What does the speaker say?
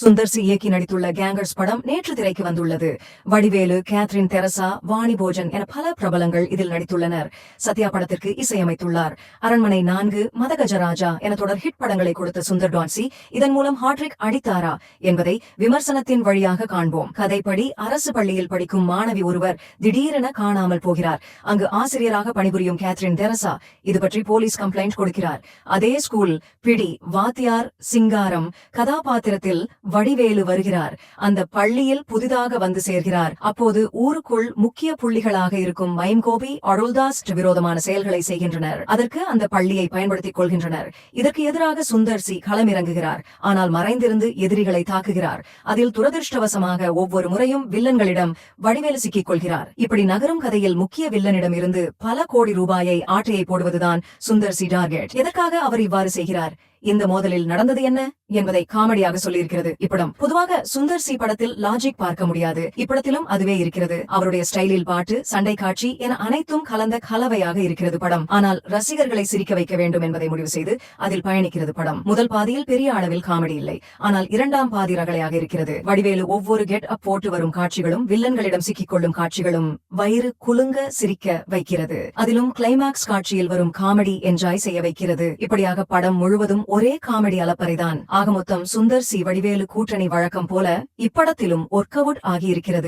Sundar C இயக்கி நடித்துள்ள gangers படம் நேற்று திரைக்கு வந்துள்ளது. வடிவேலு கேத்ரின் தெரசா வாணி போஜன் என பல பிரபலங்கள் இதில் நடித்துள்ளனர். சத்யா படத்திற்கு இசையமைத்துள்ளார். அரண்மனை நான்கு மதகஜராஜா என தொடர் ஹிட் படங்களை கொடுத்த சுந்தர் டான்சி இதன் மூலம் ஹாட்ரிக் அடித்தாரா என்பதை விமர்சனத்தின் வழியாக காண்போம். கதைப்படி அரசு பள்ளியில் படிக்கும் மாணவி ஒருவர் திடீரென காணாமல் போகிறார். அங்கு ஆசிரியராக பணிபுரியும் கேத்ரின் தெரசா இது பற்றி போலீஸ் கம்ப்ளைண்ட் கொடுக்கிறார். அதே ஸ்கூல் பிடி வாத்தியார் சிங்காரம் கதாபாத்திரத்தில் வடிவேலு வருகிறார். அந்த பள்ளியில் புதிதாக வந்து சேர்கிறார். அப்போது ஊருக்குள் முக்கிய புள்ளிகளாக இருக்கும் மைம்கோபி அருள்தாஸ் விரோதமான செயல்களை செய்கின்றனர். அதற்கு அந்த பள்ளியை பயன்படுத்திக் கொள்கின்றனர். இதற்கு எதிராக சுந்தர் சி. களமிறங்குகிறார். ஆனால் மறைந்திருந்து எதிரிகளை தாக்குகிறார். அதில் துரதிருஷ்டவசமாக ஒவ்வொரு முறையும் வில்லன்களிடம் வடிவேலு சிக்கிக் கொள்கிறார். இப்படி நகரும் கதையில் முக்கிய வில்லனிடம் இருந்து பல கோடி ரூபாயை ஆட்டையை போடுவதுதான் சுந்தர் சி. டார்கெட். எதற்காக அவர் இவ்வாறு செய்கிறார்? இந்த மோதலில் நடந்தது என்ன என்பதை காமெடியாக சொல்லியிருக்கிறது. இப்படம் பொதுவாக சுந்தர் சி படத்தில் லாஜிக் பார்க்க முடியாது. இப்படத்திலும் அதுவே இருக்கிறது. அவருடைய ஸ்டைலில் பாட்டு சண்டை காட்சி என அனைத்தும் கலந்த கலவையாக இருக்கிறது படம். ஆனால் ரசிகர்களை சிரிக்க வைக்க வேண்டும் என்பதை முடிவு செய்து அதில் பயணிக்கிறது படம். முதல் பாதியில் பெரிய அளவில் காமெடி இல்லை. ஆனால் இரண்டாம் பாதி ரகலையாக இருக்கிறது. வடிவேலு ஒவ்வொரு கெட் அப் போட்டு வரும் காட்சிகளும் வில்லன்களிடம் சிக்கிக் கொள்ளும் காட்சிகளும் வயிறு குலுங்க சிரிக்க வைக்கிறது. அதிலும் கிளைமாக்ஸ் காட்சியில் வரும் காமெடி என்ஜாய் செய்ய வைக்கிறது. இப்படியாக படம் முழுவதும் ஒரே காமெடி அலப்பறைதான் ஆக மொத்தம் சுந்தர் சி வடிவேலு கூட்டணி வழக்கம் போல இப்படத்திலும் ஒர்க் அவுட் ஆகியிருக்கிறது.